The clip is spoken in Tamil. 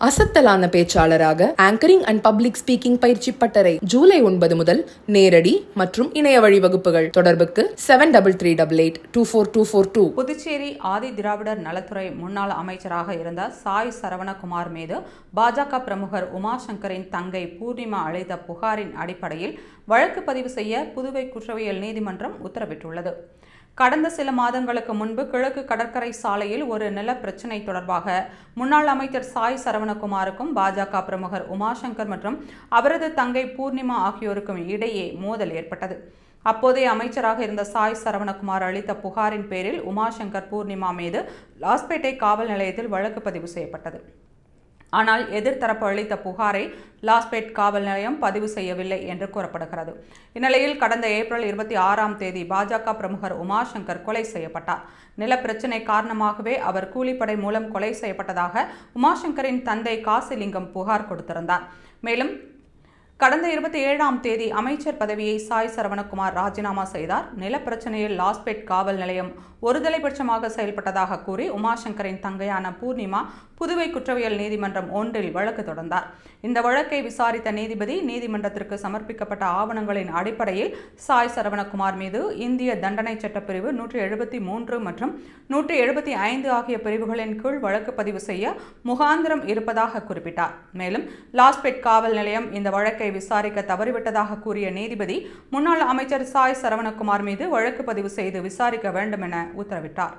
அசத்தலான பேச்சாளராக ஆங்கரிங் அண்ட் பப்ளிக் ஸ்பீக்கிங் பயிற்சி பட்டறை ஜூலை ஒன்பது முதல் நேரடி மற்றும் இணைய வழி வகுப்புகள் தொடர்புக்கு seven double three double eight two four two four two Puducherry Adi Dravidar நலத்துறை முன்னாள் அமைச்சராக இருந்த சாய் சரவணகுமார் மீது பாஜக பிரமுகர் உமாசங்கரின் தங்கை பூர்ணிமா அளித்த புகாரின் அடிப்படையில் வழக்கு பதிவு செய்ய புதுவை குற்றவியல் நீதிமன்றம் உத்தரவிட்டுள்ளது. கடந்த சில மாதங்களுக்கு முன்பு கிழக்கு கடற்கரை சாலையில் ஒரு நில பிரச்சினை தொடர்பாக முன்னாள் அமைச்சர் சாய் சரவணகுமாருக்கும் பாஜக பிரமுகர் உமாசங்கர் மற்றும் அவரது தங்கை பூர்ணிமா ஆகியோருக்கும் இடையே மோதல் ஏற்பட்டது. அப்போதைய அமைச்சராக இருந்த சாய் சரவணகுமார் அளித்த புகாரின் பேரில் உமாசங்கர் பூர்ணிமா மீது லாஸ்பேட்டை காவல் நிலையத்தில் வழக்கு பதிவு செய்யப்பட்டது. ஆனால் எதிர்த்தரப்பு அளித்த புகாரை லாஸ்பேட் காவல் நிலையம் பதிவு செய்யவில்லை என்று கூறப்படுகிறது. இந்நிலையில் கடந்த ஏப்ரல் இருபத்தி ஆறாம் தேதி பாஜக பிரமுகர் உமாசங்கர் கொலை செய்யப்பட்டார். நிலப்பிரச்சினை காரணமாகவே அவர் கூலிப்படை மூலம் கொலை செய்யப்பட்டதாக உமாசங்கரின் தந்தை காசிலிங்கம் புகார் கொடுத்திருந்தார். மேலும் கடந்த இருபத்தி ஏழாம் தேதி அமைச்சர் பதவியை சாய் சரவணகுமார் ராஜினாமா செய்தார். நிலப்பிரச்சனையில் லாஸ்பேட் காவல் நிலையம் ஒருதலைபட்சமாக செயல்பட்டதாக கூறி உமாசங்கரின் தங்கையான பூர்ணிமா புதுவை குற்றவியல் நீதிமன்றம் ஒன்றில் வழக்கு தொடர்ந்தார். இந்த வழக்கை விசாரித்த நீதிபதி நீதிமன்றத்திற்கு சமர்ப்பிக்கப்பட்ட ஆவணங்களின் அடிப்படையில் சாய் சரவணகுமார் மீது இந்திய தண்டனை சட்டப்பிரிவு நூற்றி எழுபத்தி மூன்று மற்றும் நூற்றி எழுபத்தி ஐந்து ஆகிய பிரிவுகளின் கீழ் வழக்கு பதிவு செய்ய முகாந்திரம் இருப்பதாக குறிப்பிட்டார். மேலும் லாஸ்பேட் காவல் நிலையம் இந்த வழக்கை விசாரிக்க தவறிவிட்டதாக கூறிய நீதிபதி முன்னாள் அமைச்சர் சாய் சரவணகுமார் மீது வழக்கு பதிவு செய்து விசாரிக்க வேண்டும் என உத்தரவிட்டார்.